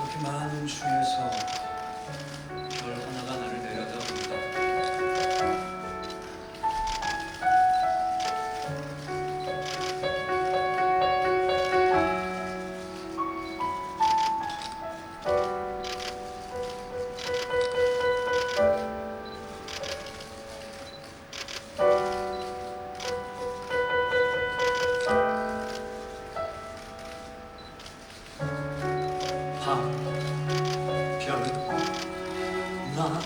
그렇게 많은 중에서 널 음, 하나가 나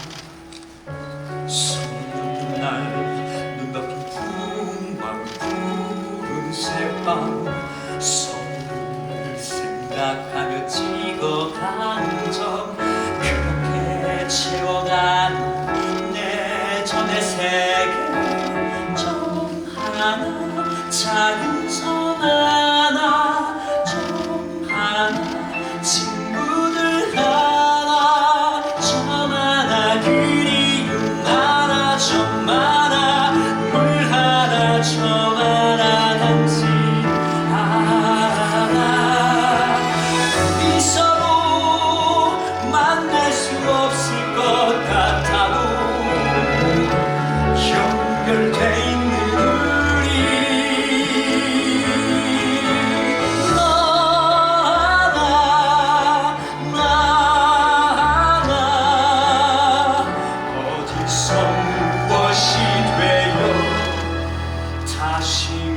서른 날 눈덮인 풍광 푸른색 밤 서울을 생각하며 찍어간 점 그렇게 채워간 내 전의 세계 좀 하나 작은 섬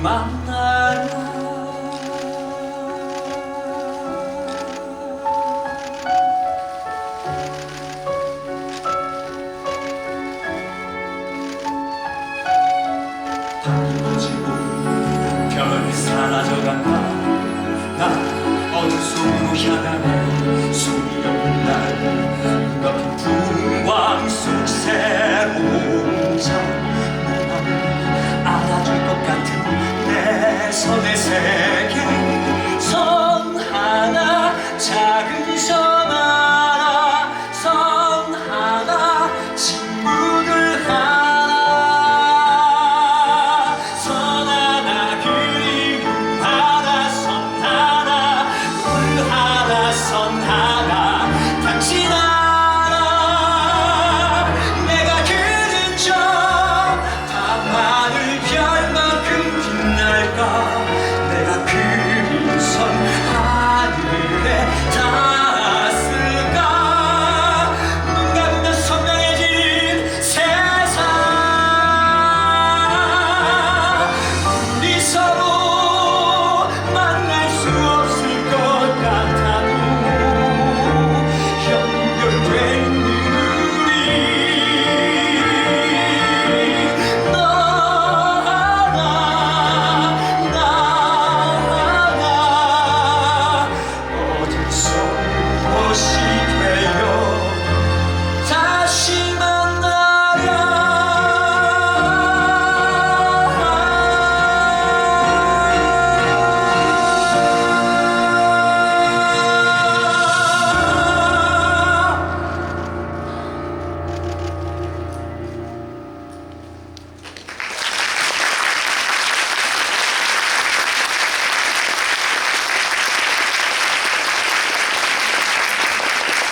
만나라. 달궈지고 별이 사라져간다. 나 어둠 속으로 향하는 숨이 없는 날